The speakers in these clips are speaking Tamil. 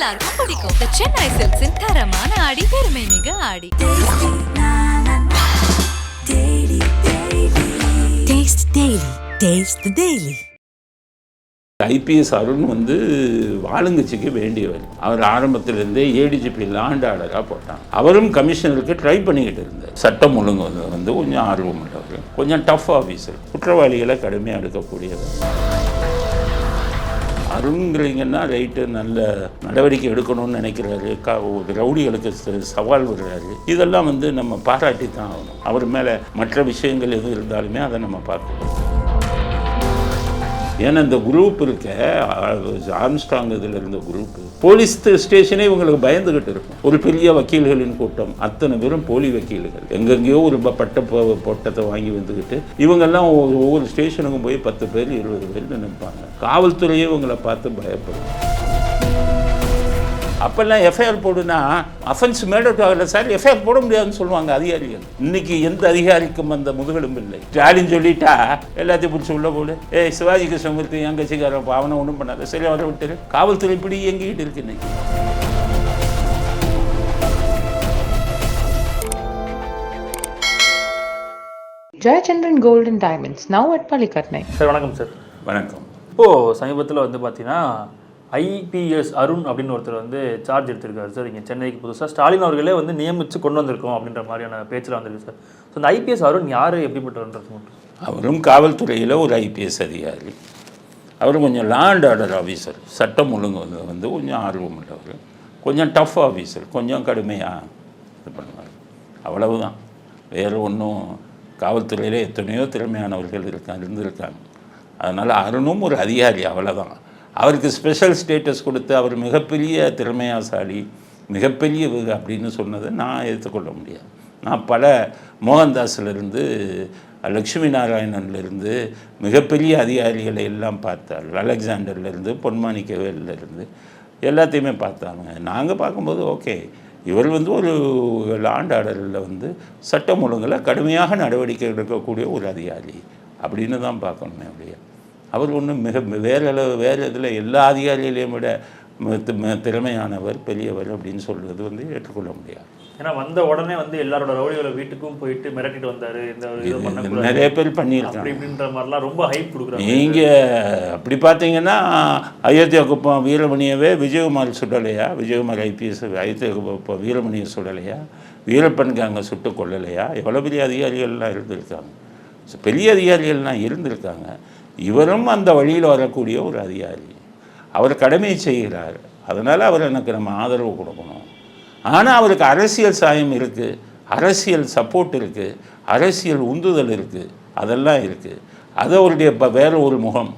எல்லாருக்கும் பிடிக்கும். The சென்னை சில்க்ஸின் தரமான ஆடி பெருமை மிக ஆடி. Taste Daily. Taste the Daily. IPS Arun வந்து ஆளுங்கட்சிக்கு வேண்டியவர். அவர் ஆரம்பத்திலிருந்தே ஏடிஜிபி லாண்ட் ஆர்டராக போட்டாங்க அவரும் கமிஷனருக்கு ட்ரை பண்ணிக்கிட்டு இருந்தார். சட்டம் ஒழுங்கு வந்து வந்து கொஞ்சம் ஆர்வம் உள்ளவர் கொஞ்சம் டஃப் ஆஃபீஸர் குற்றவாளிகளை கடுமையாக எடுக்கக்கூடியவர் அருண்கிறீங்கன்னா ரைட்டு நல்ல நடவடிக்கை எடுக்கணும்னு நினைக்கிறாரு. க ரவுடிகளுக்கு சவால் விடுறாரு. இதெல்லாம் வந்து நம்ம பாராட்டி தான் ஆகணும். அவர் மேலே மற்ற விஷயங்கள் எது இருந்தாலுமே அதை நம்ம பார்க்கணும். ஏன்னா இந்த குரூப் இருக்க ஆம்ஸ்ட்ராங் இதில் இருந்த குரூப் போலீஸ் ஸ்டேஷனே இவங்களுக்கு பயந்துகிட்டு இருக்கும். ஒரு பெரிய வக்கீல்களின் கூட்டம் அத்தனை பேரும் போலி வக்கீல்கள். எங்கெங்கேயோ ஒரு பட்ட பொ- பொட்டத்தை வாங்கி வந்துக்கிட்டு இவங்கெல்லாம் ஒவ்வொரு ஒவ்வொரு ஸ்டேஷனுக்கும் போய் பத்து பேர் இருபது பேர் நினைப்பாங்க காவல்துறையே இவங்களை பார்த்து பயப்படும் அப்போல்லாம் எஃப்ஐஆர் போடுனா அஃபென்ஸ் மேடட் ஆகல சார். எஃப்ஐஆர் போட முடியாதுன்னு சொல்லுவாங்க அதிகாரிகள். இன்னைக்கு எந்த அதிகாரிக்கும் அந்த முதுகெலும்பு இல்லை. ஸ்டாலின் சொல்லிட்டா எல்லாத்தையும் பிடிச்சி உள்ள போடு. ஏய் சிவாஜி கிருஷ்ணமூர்த்தி என் கட்சிக்காரன் அப்ப அவனை ஒன்றும் பண்ணாத. சரி அவரை விட்டுரு. காவல்துறை இப்படி இயங்கிக்கிட்டு இருக்கு இன்னைக்கு. Jayachandran Gold and Diamonds, now at Palikatnai. Sir வணக்கம் சார். வணக்கம். இப்போது சமீபத்தில் வந்து பார்த்தீங்கன்னா ஐபிஎஸ் அருண் அப்படின்னு ஒருத்தர் வந்து சார்ஜ் எடுத்திருக்காரு சார் இங்கே சென்னைக்கு புதுசாக ஸ்டாலின் அவர்களே வந்து நியமித்து கொண்டு வந்திருக்கோம் அப்படின்ற மாதிரியான பேச்சில் வந்திருக்கு சார் ஸோ இந்த ஐபிஎஸ் அருண் யார் எப்படிப்பட்டவன்றது மட்டும் அவரும் காவல்துறையில் ஒரு ஐபிஎஸ் அதிகாரி. அவர் கொஞ்சம் லேண்ட் ஆர்டர் ஆஃபீஸர் சட்டம் ஒழுங்கு வந்து வந்து கொஞ்சம் ஆர்வம் உள்ளவர். கொஞ்சம் டஃப் ஆஃபீஸர் கொஞ்சம் கடுமையாக இது பண்ணுவார். அவ்வளவு தான் வேறு ஒன்றும் காவல்துறையில் எத்தனையோ திறமையானவர்கள் இருக்காங்க இருந்திருக்காங்க. அதனால் அருணும் ஒரு அதிகாரி அவ்வளோதான் அவருக்கு ஸ்பெஷல் ஸ்டேட்டஸ் கொடுத்து அவர் மிகப்பெரிய திறமையாசாலி மிகப்பெரிய அப்படின்னு சொன்னதை நான் ஏற்றுக்கொள்ள முடியாது. நான் பல மோகன்தாஸ்லேருந்து லக்ஷ்மி நாராயணன்லேருந்து மிகப்பெரிய அதிகாரிகளை எல்லாம் பார்த்தார். அலெக்சாண்டர்லேருந்து பொன்மாணிக்கவேலிருந்து எல்லாத்தையுமே பார்த்தாங்க. நாங்கள் பார்க்கும்போது ஓகே இவர் வந்து ஒரு லாண்ட் ஆர்டரில் வந்து சட்டம் ஒழுங்கில் கடுமையாக நடவடிக்கை எடுக்கக்கூடிய ஒரு அதிகாரி அப்படின்னு தான் பார்க்கணுமே அப்படியே அவர் ஒன்றும் மிக வேறு அளவு வேறு இதில் எல்லா அதிகாரிகளையும் விட திறமையானவர் பெரியவர் அப்படின்னு சொல்வது வந்து ஏற்றுக்கொள்ள முடியாது. ஏன்னா வந்த உடனே வந்து எல்லாரோட ரவுடிகளை வீட்டுக்கும் போயிட்டு மிரட்டிட்டு வந்தாரு இந்த நிறைய பேர் பண்ணியிருக்காங்க. இப்படின்ற மாதிரிலாம் ரொம்ப ஹைப் கொடுக்குறாங்க. நீங்கள் அப்படி பார்த்தீங்கன்னா அயோத்தியா குப்பம் வீரமணியவே விஜயகுமார் சுடலையா? விஜயகுமார் ஐபிஎஸ் அயோத்தியா குப்பம் வீரமணியை சுடலையா? வீரப்பனுக்கு அங்கே சுட்டு கொல்லலையா? எவ்வளோ பெரிய அதிகாரிகள்லாம் இருந்திருக்காங்க. பெரிய அதிகாரிகள்லாம் இருந்திருக்காங்க. இவரும் அந்த வழியில் வரக்கூடிய ஒரு அதிகாரி. அவர் கடமையை செய்கிறார். அதனால் அவர் எனக்கு நம்ம ஆதரவு கொடுக்கணும். ஆனால் அவருக்கு அரசியல் சாயம் இருக்குது அரசியல் சப்போர்ட் இருக்குது அரசியல் உந்துதல் இருக்குது அதெல்லாம் இருக்குது அது அவருடைய இப்போ வேறு ஒரு முகம்.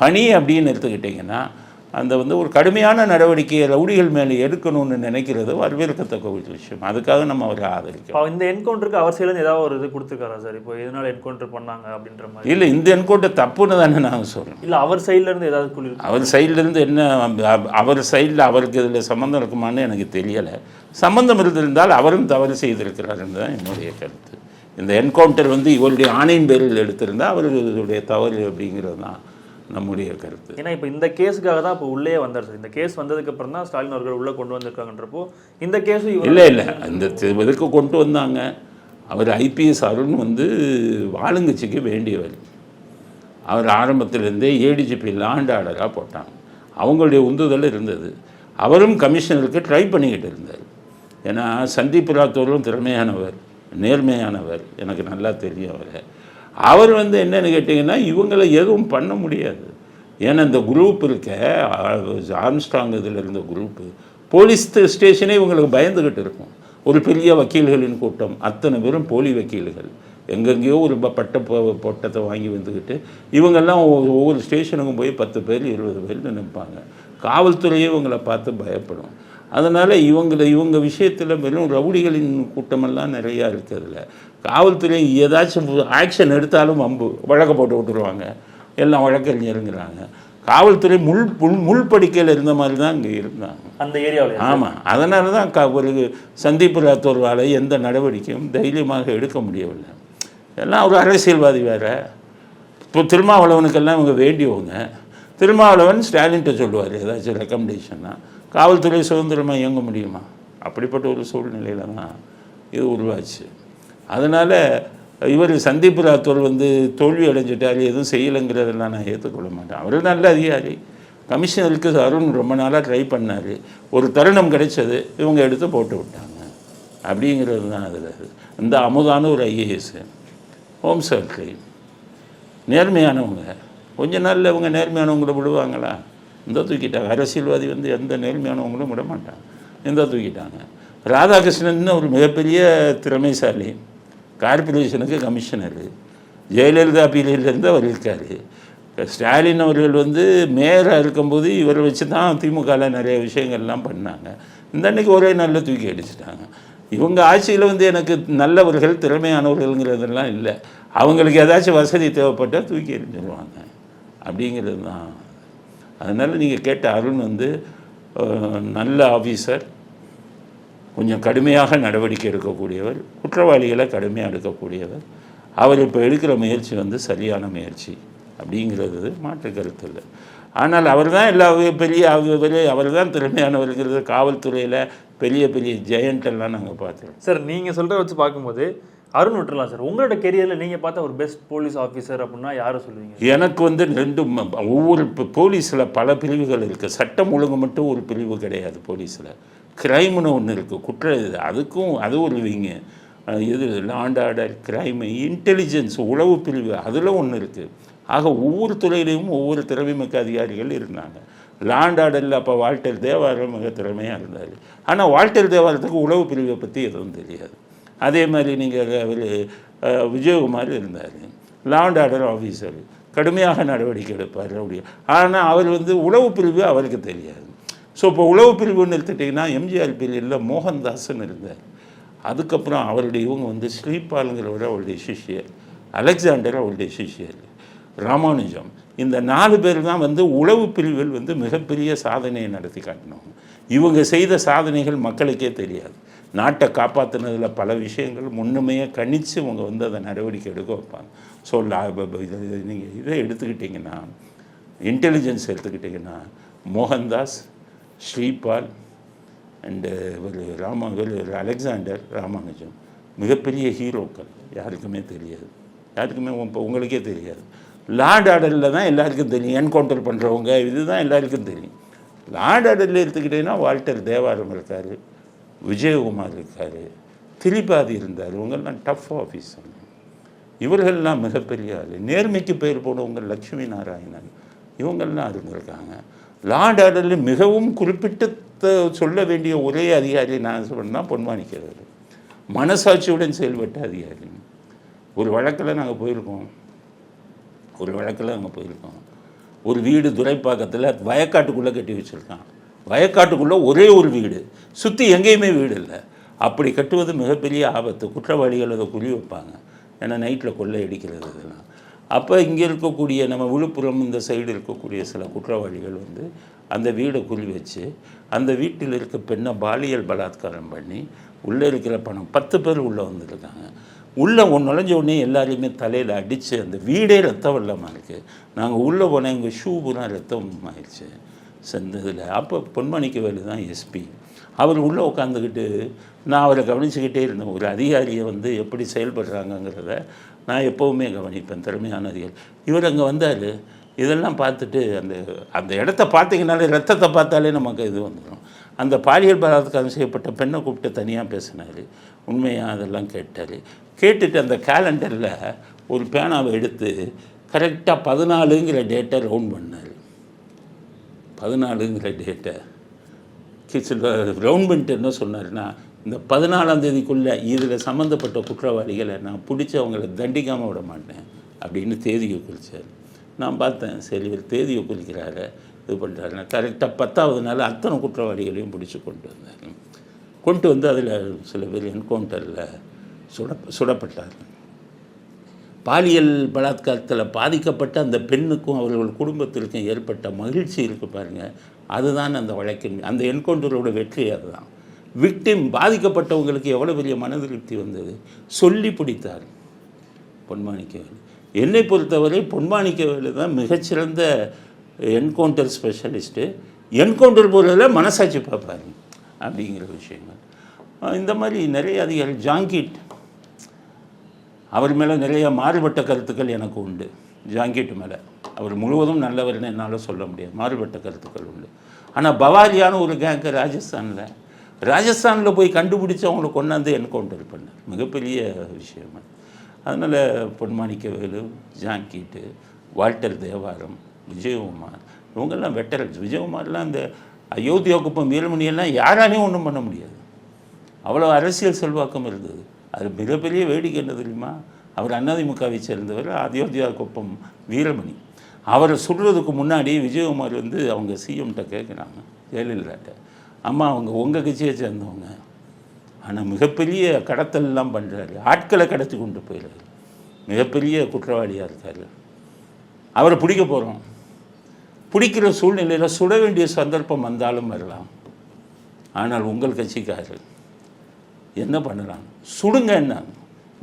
பணி அப்படின்னு எடுத்துக்கிட்டிங்கன்னா அந்த வந்து ஒரு கடுமையான நடவடிக்கையை ரவுடிகள் மேலே எடுக்கணும்னு நினைக்கிறது வரவேற்கத்தக்க ஒரு விஷயம். அதுக்காக நம்ம அவரை ஆதரிக்கிறோம். இந்த என்கவுண்டருக்கு அவர் சைடுல ஏதாவது ஒரு இது கொடுத்துருக்காரா சார்? இப்போ எதனால என்கவுண்டர் பண்ணாங்க அப்படின்ற மாதிரி? இல்லை இந்த என்கவுண்டர் தப்புன்னு தானே நாங்கள் சொல்கிறோம் இல்லை அவர் சைடுல இருந்து ஏதாவது குழி அவர் சைட்லேருந்து என்ன அவர் சைடில் அவருக்கு இதில் சம்மந்தம் இருக்குமான்னு எனக்கு தெரியலை. சம்மந்தம் இருந்திருந்தால் அவரும் தவறு செய்திருக்கிறாருன்னு தான் என்னுடைய கருத்து. இந்த என்கவுண்டர் வந்து இவருடைய ஆணையின் பேரில் எடுத்திருந்தால் அவருடைய தவறு அப்படிங்கிறது தான். நம்முடைய கருத்து. ஏன்னா இப்போ இந்த கேஸுக்காக தான் இப்போ உள்ளே வந்தார் சார். இந்த கேஸ் வந்ததுக்கு அப்புறம் தான் ஸ்டாலின் அவர்கள் உள்ள கொண்டு வந்திருக்காங்கன்றப்போ இந்த கேஸும் இவர் இல்லை இல்லை. இந்த இதுக்கு கொண்டு வந்தாங்க? அவர் ஐபிஎஸ் அருண் வந்து ஆளுங்கட்சிக்கு வேண்டியவர். அவர் ஆரம்பத்திலிருந்தே ஏடிஜிபி லாண்ட் ஆர்டராக போட்டாங்க. அவங்களுடைய உந்துதல் இருந்தது. அவரும் கமிஷனருக்கு ட்ரை பண்ணிக்கிட்டு இருந்தார். ஏன்னா சந்தீப் ராத்தோரும் திறமையானவர் நேர்மையானவர். எனக்கு நல்லா தெரியும் அவரை. அவர் வந்து என்னென்னு கேட்டிங்கன்னா இவங்களை எதுவும் பண்ண முடியாது. ஏன்னா இந்த குரூப் இருக்க ஆம்ஸ்ட்ராங் இதில் இருந்த குரூப்பு போலீஸ் ஸ்டேஷனே இவங்களுக்கு பயந்துக்கிட்டு இருக்கும். ஒரு பெரிய வக்கீல்களின் கூட்டம் அத்தனை பேரும் போலி வக்கீல்கள். எங்கெங்கேயோ ஒரு ப- பட்ட பொ- பொட்டத்தை வாங்கி வந்துக்கிட்டு இவங்கெல்லாம் ஒவ்வொரு ஒவ்வொரு ஸ்டேஷனுக்கும் போய் பத்து பேர் இருபது பேர் நினைப்பாங்க காவல்துறையே இவங்களை பார்த்து பயப்படும். அதனால் இவங்களை இவங்க விஷயத்தில் வெறும் ரவுடிகளின் கூட்டமெல்லாம் நிறையா இருக்கிறதுல காவல்துறை ஏதாச்சும் ஆக்ஷன் எடுத்தாலும் அம்பு வழக்க போட்டு விட்டுருவாங்க. எல்லாம் வழக்கறிஞருங்கிறாங்க காவல்துறை முள் முள் முள்படிக்கையில் இருந்த மாதிரி தான் இங்கே இருந்தாங்க. அந்த ஏரியாவில் ஆமாம் அதனால தான் க ஒரு சந்தீப் ராத்தோர்வால் எந்த நடவடிக்கையும் தைரியமாக எடுக்க முடியவில்லை. எல்லாம் ஒரு அரசியல்வாதி வேறு. இப்போ திருமாவளவனுக்கெல்லாம் இவங்க வேண்டியவங்க. திருமாவளவன் ஸ்டாலின்ட்ட சொல்லுவார் ஏதாச்சும் ரெக்கமெண்டேஷன்னா காவல்துறை சுதந்திரமாக இயங்க முடியுமா? அப்படிப்பட்ட ஒரு சூழ்நிலையில் தான் இது உருவாச்சு. அதனால் இவர் சந்தீப் ராத்தோர் வந்து தோல்வி அடைஞ்சிட்டார் எதுவும் செய்யலைங்கிறதெல்லாம் நான் ஏற்றுக்கொள்ள மாட்டேன். அவர் நல்ல அதிகாரி. கமிஷனருக்கு அருண் ரொம்ப நாளாக ட்ரை பண்ணார். ஒரு தருணம் கிடைச்சது இவங்க எடுத்து போட்டு விட்டாங்க. அப்படிங்கிறது தான் அதில் இந்த அமுதான ஒரு ஐஏஎஸ் ஹோம் செக்ரட்டரி நேர்மையானவங்க. கொஞ்ச நாளில் இவங்க நேர்மையானவங்கள விடுவாங்களா? இந்த தூக்கிட்டாங்க. அரசியல்வாதி வந்து எந்த நேர்மையானவங்களும் விட மாட்டாங்க. இந்த தூக்கிட்டாங்க. ராதாகிருஷ்ணன் ஒரு மிகப்பெரிய திறமைசாலி. கார்பரேஷனுக்கு கமிஷனரு ஜெயலலிதா பீரியட்லேருந்து அவர் இருக்கார். ஸ்டாலின் அவர்கள் வந்து மேயராக இருக்கும்போது இவரை வச்சு தான் திமுகவில் நிறைய விஷயங்கள்லாம் பண்ணாங்க. இந்த அன்னைக்கு ஒரே நாளில் தூக்கி அடிச்சிட்டாங்க. இவங்க ஆட்சியில் வந்து எனக்கு நல்லவர்கள் திறமையானவர்கள்ங்கிறதெல்லாம் இல்லை. அவங்களுக்கு ஏதாச்சும் வசதி தேவைப்பட்டால் தூக்கி எறிஞ்சிருவாங்க. அப்படிங்கிறது தான். அதனால் நீங்கள் கேட்ட அருண் வந்து நல்ல ஆஃபீஸர் கொஞ்சம் கடுமையாக நடவடிக்கை எடுக்கக்கூடியவர் குற்றவாளிகளை கடுமையாக எடுக்கக்கூடியவர். அவர் இப்போ எடுக்கிற முயற்சி வந்து சரியான முயற்சி அப்படிங்கிறது மாற்று கருத்து இல்லை. ஆனால் அவர் தான் எல்லா பெரிய அவர் தான் திறமையானவர்ங்கிறது காவல்துறையில் பெரிய பெரிய ஜெயண்ட் எல்லாம் நாங்கள் பார்த்துருக்கோம் சார் நீங்கள் சொல்கிறத வச்சு பார்க்கும்போது அருண் விட்டுறலாம் சார். உங்களோட கெரியரில் நீங்கள் பார்த்த ஒரு பெஸ்ட் போலீஸ் ஆஃபீஸர் அப்படின்னா யாரை சொல்லுவீங்க எனக்கு வந்து ரெண்டு ஒவ்வொரு போலீஸில் பல பிரிவுகள் இருக்குது சட்டம் ஒழுங்கு மட்டும் ஒரு பிரிவு கிடையாது போலீஸில் கிரைம்னு ஒன்று இருக்குது குற்ற இது. அதுக்கும் அது ஒரு விங்க இது லாண்ட் ஆர்டர் கிரைமு இன்டெலிஜென்ஸ் உளவு பிரிவு அதில் ஒன்று இருக்குது ஆக ஒவ்வொரு துறையிலையும் ஒவ்வொரு திறமைமிக்க அதிகாரிகள் இருந்தாங்க. லாண்ட் ஆர்டரில் அப்போ வால்டர் தேவாரம் மிக திறமையாக இருந்தார். ஆனால் வால்டர் தேவாரத்துக்கு உளவு பிரிவை பற்றி எதுவும் தெரியாது. அதே மாதிரி நீங்கள் அவர் விஜயகுமார் இருந்தார். லாண்ட் ஆர்டர் ஆஃபீஸர் கடுமையாக நடவடிக்கை எடுப்பார். அப்படி ஆனால் அவர் வந்து உளவு பிரிவு அவருக்கு தெரியாது. ஸோ இப்போ உளவு பிரிவுன்னு எடுத்துட்டிங்கன்னா எம்ஜிஆர் பீரியடில் மோகன்தாஸ்ன்னு இருந்தார். அதுக்கப்புறம் அவருடைய இவங்க வந்து ஸ்ரீபாலுங்கிறவர் அவருடைய சிஷியர் அலெக்சாண்டர் அவருடைய சிஷியர் ராமானுஜம். இந்த நாலு பேர் தான் வந்து உளவு பிரிவில் வந்து மிகப்பெரிய சாதனையை நடத்தி காட்டினவங்க இவங்க செய்த சாதனைகள் மக்களுக்கே தெரியாது. நாட்டை காப்பாற்றினதில் பல விஷயங்கள் முன்னுமையே கணித்து இவங்க வந்து அதை நடவடிக்கை எடுக்க வைப்பாங்க. ஸோ நீங்கள் இதை எடுத்துக்கிட்டிங்கன்னா இன்டெலிஜென்ஸ் எடுத்துக்கிட்டிங்கன்னா மோகன்தாஸ் ஸ்ரீபால் அண்டு uh, ஒரு ராமங்கல் ஒரு அலெக்சாண்டர் ராமானுஜம். மிகப்பெரிய ஹீரோக்கள். யாருக்குமே தெரியாது. யாருக்குமே இப்போ உங்களுக்கே தெரியாது. லார்ட் ஆர்டரில் தான் எல்லாருக்கும் தெரியும். என்கவுண்டர் பண்ணுறவங்க இதுதான் எல்லாருக்கும் தெரியும். லார்ட் ஆர்டரில் எடுத்துக்கிட்டீங்கன்னா வால்டர் தேவாரம் இருக்கார். விஜயகுமார் இருக்கார். திரிபாதி இருந்தார். இவங்கெல்லாம் டஃப் ஆஃபீஸர் இவர்கள்லாம் மிகப்பெரிய ஆள். நேர்மைக்கு பேர் போனவங்க லட்சுமி நாராயணன். இவங்கெல்லாம் இருந்திருக்காங்க லார்ட் ஆர்டரில் மிகவும் குறிப்பிட்டு சொல்ல வேண்டிய ஒரே அதிகாரி நான் சொன்னால் பொன்மாணிக்கிறது மனசாட்சியுடன் செயல்பட்ட அதிகாரி. ஒரு வழக்கில் நாங்கள் போயிருக்கோம். ஒரு வழக்கில் அங்கே போயிருக்கோம். ஒரு வீடு துரைப்பாக்கத்தில் வயக்காட்டுக்குள்ளே கட்டி வச்சுருக்கான். வயக்காட்டுக்குள்ளே ஒரே ஒரு வீடு. சுற்றி எங்கேயுமே வீடு இல்லை. அப்படி கட்டுவது மிகப்பெரிய ஆபத்து. குற்றவாளிகள் அதை குறி வைப்பாங்க ஏன்னா நைட்டில் கொள்ளை அடிக்கிறது இதெல்லாம். அப்போ இங்கே இருக்கக்கூடிய நம்ம விழுப்புரம் இந்த சைடு இருக்கக்கூடிய சில குற்றவாளிகள் வந்து அந்த வீடை குறி வச்சு அந்த வீட்டில் இருக்க பெண்ணை பாலியல் பலாத்காரம் பண்ணி உள்ளே இருக்கிற பணம் பத்து பேர் உள்ளே வந்திருக்காங்க. உள்ளே ஒன்று நுழைஞ்ச உடனே எல்லாரையுமே தலையில் அடித்து அந்த வீடே ரத்த வெள்ளமாக இருக்குது நாங்கள் உள்ளே போனால் எங்கள் ஷூ பூரா ரத்தம் ஆயிடுச்சு செஞ்சதில் அப்போ பொன்மணிக்கு வேலு தான் எஸ்பி அவர் உள்ளே உட்காந்துக்கிட்டு நான் அவரை கவனிச்சுக்கிட்டே இருந்தேன். ஒரு அதிகாரியை வந்து எப்படி செயல்படுறாங்கங்கிறத நான் எப்போவுமே கவனிப்பேன் திறமையான அதிகாரி இவர் அங்கே வந்தார் இதெல்லாம் பார்த்துட்டு அந்த அந்த இடத்த பார்த்தீங்கனாலே ரத்தத்தை பார்த்தாலே நமக்கு இது வந்துடும் அந்த பாலியல் பலாத்காரம் செய்யப்பட்ட பெண்ணை கூப்பிட்டு தனியாக பேசினார். உண்மையாக அதெல்லாம் கேட்டார். கேட்டுட்டு அந்த கேலண்டரில் ஒரு பேனாவை எடுத்து கரெக்டாக பதினாலுங்கிற டேட்டை ரவுண்ட் பண்ணார். பதினாலுங்கிற டேட்டை கிச்சில் ரவுண்ட் பண்ணிட்டு என்ன சொன்னார்னா இந்த பதினாலாம் தேதிக்குள்ளே இதில் சம்மந்தப்பட்ட குற்றவாளிகளை நான் பிடிச்சி அவங்கள தண்டிக்காமல் விட மாட்டேன் அப்படின்னு தேதியை குறித்தார் நான் பார்த்தேன் சரி இவர் தேதியை குறிக்கிறாரு இது பண்ணுறாரு கரெக்டாக பத்தாவது நாள் அத்தனை குற்றவாளிகளையும் பிடிச்சி கொண்டு வந்தார். கொண்டு வந்து அதில் சில பேர் என்கவுண்டரில் சுட சுடப்பட்டார். பாலியல் பலாத்காரத்தில் பாதிக்கப்பட்ட அந்த பெண்ணுக்கும் அவர்கள் குடும்பத்திற்கும் ஏற்பட்ட மகிழ்ச்சி இருக்குது பாருங்கள் அதுதான் அந்த வழக்கின் அந்த என்கவுண்டரோட வெற்றி அதுதான். விக்டிம் பாதிக்கப்பட்டவங்களுக்கு எவ்வளோ பெரிய மன திருப்தி வந்தது? சொல்லி பிடித்தார். பொன்மாணிக்கவேலு. என்னை பொறுத்தவரை பொன்மாணிக்கவேலு தான் மிகச்சிறந்த என்கவுண்டர் ஸ்பெஷலிஸ்ட்டு என்கவுண்டர் போகிறதுல மனசாட்சி பார்ப்பார் அப்படிங்கிற விஷயங்கள். இந்த மாதிரி நிறைய அதிகாரி ஜாங்கிட். அவர் மேலே நிறைய மாறுபட்ட கருத்துக்கள் எனக்கு உண்டு. ஜாங்கிட் மேலே. அவர் முழுவதும் நல்லவர்னு என்னால் சொல்ல முடியாது. மாறுபட்ட கருத்துக்கள் உண்டு. ஆனால் பவாரியான ஒரு கேங்கு ராஜஸ்தானில் ராஜஸ்தானில் போய் கண்டுபிடிச்சு அவங்களை கொண்டாந்து என்கவுண்டர் பண்ணார். மிகப்பெரிய விஷயம் அதனால் பொன்மாணிக்க வேலு ஜாங்கிட்டு வால்டர் தேவாரம் விஜயகுமார் இவங்கெல்லாம் வெட்டரன்ஸ் விஜயகுமார்லாம் அந்த அயோத்தியா குப்பம் வீரமணியெல்லாம் யாராலையும் ஒன்றும் பண்ண முடியாது. அவ்வளோ அரசியல் செல்வாக்கம் இருந்தது. அது மிகப்பெரிய வேடிக்கை என்ன தெரியுமா? அவர் அதிமுகவை சேர்ந்தவர் அயோத்தியா குப்பம் வீரமணி. அவரை சொல்கிறதுக்கு முன்னாடி விஜயகுமார் வந்து அவங்க சிஎம்கிட்ட கேட்குறாங்க ஜெயலலிதாட்ட. அம்மா அவங்க உங்கள் கட்சியை சேர்ந்தவங்க. ஆனால் மிகப்பெரிய கடத்தல்லாம் பண்ணுறாரு ஆட்களை கடத்தி கொண்டு போயிடுறாரு மிகப்பெரிய குற்றவாளியாக இருக்கார். அவரை பிடிக்க போகிறோம் பிடிக்கிற சூழ்நிலையில் சுட வேண்டிய சந்தர்ப்பம் வந்தாலும் வரலாம். ஆனால் உங்கள் கட்சிக்காரர் என்ன பண்ணலாம்? சுடுங்க என்ன?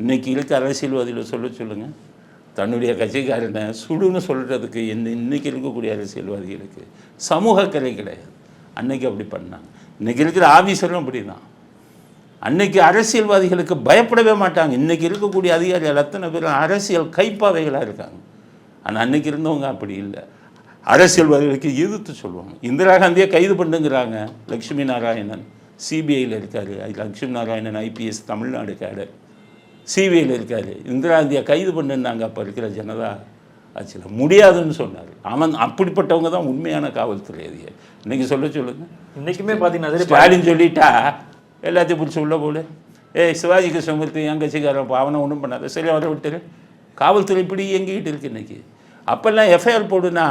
இன்னைக்கு இருக்க அரசியல்வாதிகள் சொல்ல சொல்லுங்கள் தன்னுடைய கட்சிக்காரனை சுடுன்னு சொல்கிறதுக்கு இந்த இன்னைக்கு இருக்கக்கூடிய அரசியல்வாதிகளுக்கு சமூக கலை கிடையாது. அன்னைக்கு அப்படி பண்ணாங்க. இன்னைக்கு இருக்கிற ஆஃபீஸரும் அப்படி தான் அன்னைக்கு அரசியல்வாதிகளுக்கு பயப்படவே மாட்டாங்க. இன்றைக்கி இருக்கக்கூடிய அதிகாரிகள் அத்தனை பேரும் அரசியல் கைப்பாவைகளாக இருக்காங்க. ஆனால் அன்னைக்கு இருந்தவங்க அப்படி இல்லை. அரசியல்வாதிகளுக்கு எதிர்த்து சொல்லுவாங்க. இந்திரா காந்தியை கைது பண்ணுங்கிறாங்க லக்ஷ்மி நாராயணன். சிபிஐயில் இருக்கார். Lakshmi Narayanan IPS Tamil Nadu cadre. சிபிஐயில் இருக்கார். இந்திரா காந்தியை கைது பண்ணுன்னாங்க அப்போ இருக்கிற ஜனதா. ஆட்சியில் முடியாதுன்னு சொன்னார். அவன் அப்படிப்பட்டவங்க தான் உண்மையான காவல்துறை அதிகாரி. இன்னைக்கு சொல்ல சொல்லுங்கள் இன்னைக்குமே பார்த்தீங்கன்னா ஸ்டாலின் சொல்லிட்டா எல்லாத்தையும் பிடிச்சி உள்ள போடு. ஏய் சிவாஜி கிருஷ்ணமூர்த்தி என் கட்சிக்காரன் அவனை ஒன்றும் பண்ணாத. சரி அவரை விட்டுரு. காவல்துறை இப்படி இயங்கிக்கிட்டு இருக்கு இன்னைக்கு. அப்போல்லாம் எஃப்ஐஆர் போடுனா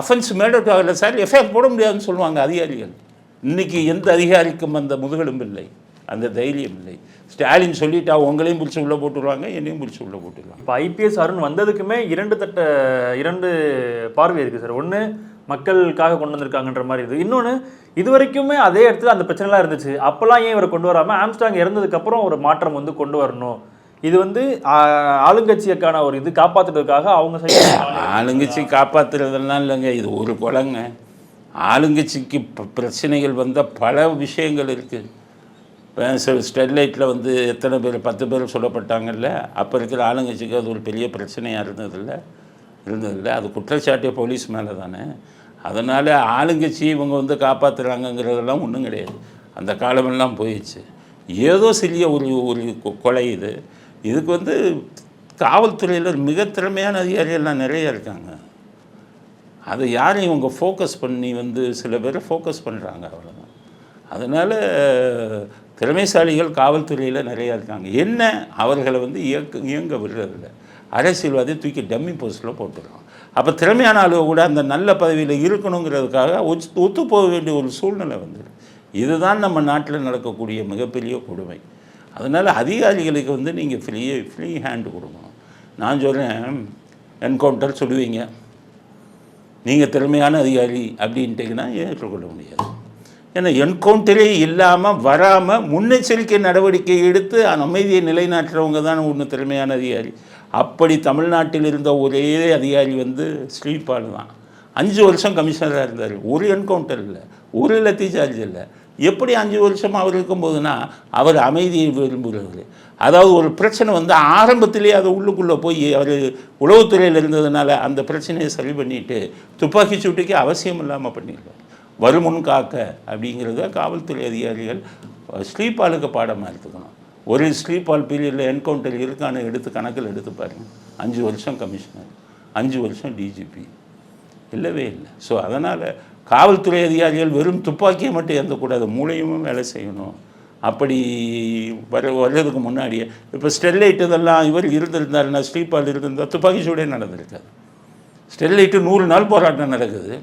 அஃபென்ஸ் மேடவுட் ஆகல சார் எஃப்ஐஆர் போட முடியாதுன்னு சொல்லுவாங்க அதிகாரிகள். இன்னைக்கு எந்த அதிகாரிக்கும் அந்த முதுகெலும்பு இல்லை. அந்த தைரியம் இல்லை. ஸ்டாலின் சொல்லிட்டா உங்களையும் பிடிச்சி உள்ளே போட்டுருவாங்க என்னையும் பிடிச்சி உள்ளே போட்டுருவாங்க. இப்போ ஐபிஎஸ் அருண் வந்ததுக்குமே இரண்டு தட்ட இரண்டு பார்வை இருக்குது சார். ஒன்று மக்களுக்காக கொண்டு வந்திருக்காங்கன்ற மாதிரி இது இன்னொன்று இது வரைக்குமே அதே இடத்துல அந்த பிரச்சனைலாம் இருந்துச்சு. அப்போல்லாம் ஏன் இவரை கொண்டு வராமல் ஆம்ஸ்டாங் இறந்ததுக்கப்புறம் ஒரு மாற்றம் வந்து கொண்டு வரணும்? இது வந்து ஆளுங்கட்சியக்கான ஒரு இது காப்பாற்றுறதுக்காக அவங்க செய்ய ஆளுங்கட்சி காப்பாற்றுறதெல்லாம் இல்லைங்க. இது ஒரு குலங்க ஆளுங்கட்சிக்கு பிரச்சனைகள் வந்த பல விஷயங்கள் இருக்குது ஸ்டெர்லைட்டில் வந்து எத்தனை பேர் பத்து பேர் சொல்லப்பட்டாங்கல்ல அப்போ இருக்கிற ஆளுங்கட்சிக்கு அது ஒரு பெரிய பிரச்சனையாக இருந்ததில்ல. இருந்ததில்ல. அது குற்றச்சாட்டே போலீஸ் மேலே தானே. அதனால் ஆளுங்கட்சி இவங்க வந்து காப்பாற்றுறாங்கங்கிறதெல்லாம் ஒன்றும் கிடையாது. அந்த காலமெல்லாம் போயிடுச்சு. ஏதோ சிறிய ஒரு ஒரு கொலை இது. இதுக்கு வந்து காவல்துறையில் மிக திறமையான அதிகாரிகள்லாம் நிறைய இருக்காங்க. அதை யாரையும் இவங்க ஃபோக்கஸ் பண்ணி வந்து சில பேர் ஃபோக்கஸ் பண்ணுறாங்க அவ்வளோ அதனால் திறமைசாலிகள் காவல்துறையில் நிறையா இருக்காங்க. என்ன அவர்களை வந்து இயக்க இயங்க விடுறதில்ல. அரசியல்வாதி தூக்கி டம்மி போஸ்ட்டில் போட்டுடுறோம் அப்போ திறமையான ஆளுக கூட அந்த நல்ல பதவியில் இருக்கணுங்கிறதுக்காக ஒத்து ஒத்து போக வேண்டிய ஒரு சூழ்நிலை வந்துடும் இதுதான் நம்ம நாட்டில் நடக்கக்கூடிய மிகப்பெரிய கொடுமை. அதனால் அதிகாரிகளுக்கு வந்து நீங்கள் ஃப்ரீ ஃப்ரீ ஹேண்டு கொடுக்கணும். நான் சொல்கிறேன் என்கவுண்டர் சொல்லுவீங்க. நீங்கள் திறமையான அதிகாரி அப்படின்ட்டிங்கன்னா ஏற்றுக்கொள்ள முடியாது. ஏன்னா என்கவுண்டரே இல்லாமல் வராமல் முன்னெச்சரிக்கை நடவடிக்கை எடுத்து அந்த அமைதியை நிலைநாட்டுறவங்க தான் ஒன்று திறமையான அதிகாரி. அப்படி தமிழ்நாட்டில் இருந்த ஒரே அதிகாரி வந்து ஸ்ரீபால் தான். அஞ்சு வருஷம் கமிஷனராக இருந்தார். ஒரு என்கவுண்டர் இல்லை. ஒரு லத்தி சார்ஜ் இல்லை. எப்படி அஞ்சு வருஷம் அவர் இருக்கும்போதுனா அவர் அமைதியை விரும்புகிறவர் அதாவது ஒரு பிரச்சனை வந்து ஆரம்பத்திலேயே அது உள்ளுக்குள்ளே போய் அவர் உளவுத்துறையில் இருந்ததுனால அந்த பிரச்சனையை சரி பண்ணிவிட்டு துப்பாக்கி சூட்டுக்கு அவசியம் இல்லாமல் பண்ணிடுவார் வருமுன் காக்க அப்படிங்கிறத காவல்துறை அதிகாரிகள் ஸ்ரீபாலுக்கு பாடமாக எடுத்துக்கணும். ஒரு ஸ்ரீபால் பீரியடில் என்கவுண்டர் இருக்கான்னு எடுத்து கணக்கில் எடுத்து பாருங்க. அஞ்சு வருஷம் கமிஷனர் அஞ்சு வருஷம் டிஜிபி இல்லவே இல்லை. ஸோ அதனால் காவல்துறை அதிகாரிகள் வெறும் துப்பாக்கியை மட்டும் ஏந்தக்கூடாது மூளையும் வேலை செய்யணும். அப்படி வர வர்றதுக்கு முன்னாடியே இப்போ ஸ்டெர்லைட் இதெல்லாம் இவர் இருந்திருந்தாருன்னா ஸ்ரீபால் இருந்திருந்தால் துப்பாக்கி சூடே நடந்திருக்காது. ஸ்டெர்லைட்டு நூறு நாள் போராட்டம் நடக்குது.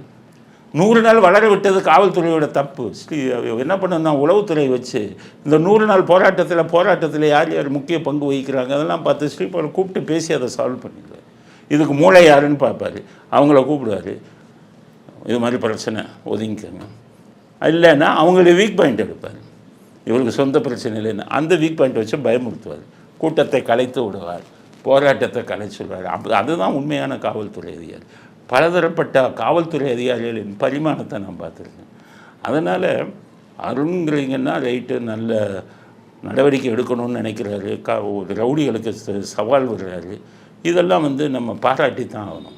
நூறு நாள் வளர விட்டது காவல்துறையோட தப்பு. ஸ்ரீ என்ன பண்ணணும்னா உளவுத்துறை வச்சு இந்த நூறு நாள் போராட்டத்தில் போராட்டத்தில் யார் யார் முக்கிய பங்கு வகிக்கிறாங்க அதெல்லாம் பார்த்து ஸ்ரீபால் கூப்பிட்டு பேசி அதை சால்வ் பண்ணிடுவார் இதுக்கு மூளை யாருன்னு பார்ப்பார். அவங்கள கூப்பிடுவார். இது மாதிரி பிரச்சனை ஒதுங்கிக்கோங்க. இல்லைன்னா அவங்களுடைய வீக் பாயிண்ட் எடுப்பார். இவருக்கு சொந்த பிரச்சனை இல்லைன்னா அந்த வீக் பாயிண்ட் வச்சு பயமுறுத்துவார். கூட்டத்தை கலைத்து விடுவார். போராட்டத்தை கலைச்சு விடுவார். அப்போ அதுதான் உண்மையான காவல்துறை அதிகாரி. பலதரப்பட்ட காவல்துறை அதிகாரிகளின் பரிமாணத்தை நான் பார்த்துருக்கேன். அதனால் அருண்கிறீங்கன்னா ரைட்டு நல்ல நடவடிக்கை எடுக்கணும்னு நினைக்கிறாரு. கா ஒரு ரவுடிகளுக்கு ச- சவால் விடுறாரு. இதெல்லாம் வந்து நம்ம பாராட்டி தான் ஆகணும்.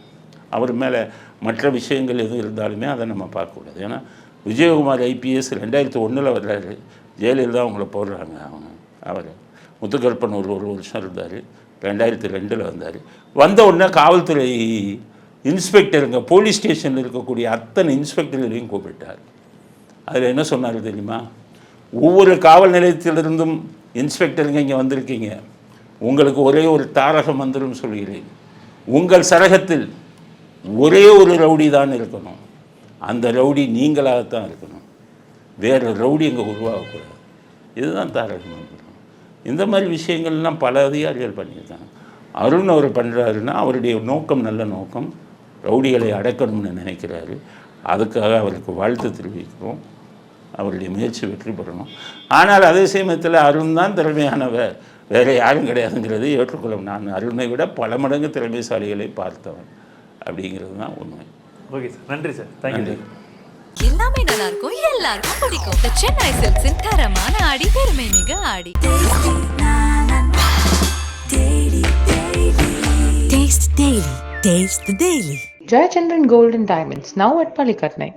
அவர் மேலே மற்ற விஷயங்கள் எது இருந்தாலுமே அதை நம்ம பார்க்கக்கூடாது. ஏன்னா விஜயகுமார் ஐபிஎஸ் ரெண்டாயிரத்தி ஒன்றில் வர்றாரு. ஜெயலலிதா அவங்கள போடுறாங்க அவங்க அவர். முத்துக்கருப்பன் ஒரு ஒரு வருஷம் இருந்தார். ரெண்டாயிரத்தி ரெண்டில் வந்தார். வந்த உடனே காவல்துறை இன்ஸ்பெக்டருங்க போலீஸ் ஸ்டேஷனில் இருக்கக்கூடிய அத்தனை இன்ஸ்பெக்டர்களையும் கூப்பிட்டார். அதில் என்ன சொன்னார் தெரியுமா? ஒவ்வொரு காவல் நிலையத்திலிருந்தும் இன்ஸ்பெக்டருங்க இங்கே வந்திருக்கீங்க. உங்களுக்கு ஒரே ஒரு தாரக வந்துடும் சொல்கிறேன். உங்கள் சரகத்தில் ஒரே ஒரு ரவுடி தான் இருக்கணும். அந்த ரவுடி நீங்களாகத்தான் இருக்கணும். வேறு ரவுடி இங்கே உருவாகக்கூடாது. இதுதான் தாரக மந்திரம் இந்த மாதிரி விஷயங்கள்லாம் பல அதிகாரிகள் பண்ணியிருக்காங்க. அருண் அவர் பண்ணுறாருன்னா அவருடைய நோக்கம் நல்ல நோக்கம் ரவுடிகளை அடக்கணும்னு நினைக்கிறாரு. அதுக்காக அவருக்கு வாழ்த்து தெரிவிக்கிறோம். அவருடைய முயற்சி வெற்றி பெறணும். ஆனால் அதே சமயத்தில் அருண் தான் திறமையானவர். வேறு யாரும் கிடையாதுங்கிறது ஏற்றுக்கொள்ளும் நான் அருணை விட பல மடங்கு திறமைசாலிகளை பார்த்தவன் அப்படிங்கிறது தான் உண்மை. Okay sir. நன்றி சார். தேங்க்யூ எல்லாமே நல்லா இருக்கும் எல்லாருக்கும் பிடிக்கும். சென்னை சில்க்ஸின் தரமான ஆடி பெருமை மிக ஆடி. Taste Daily. Taste the Daily. Jayachandran Gold and Diamonds, now at Palikatnai.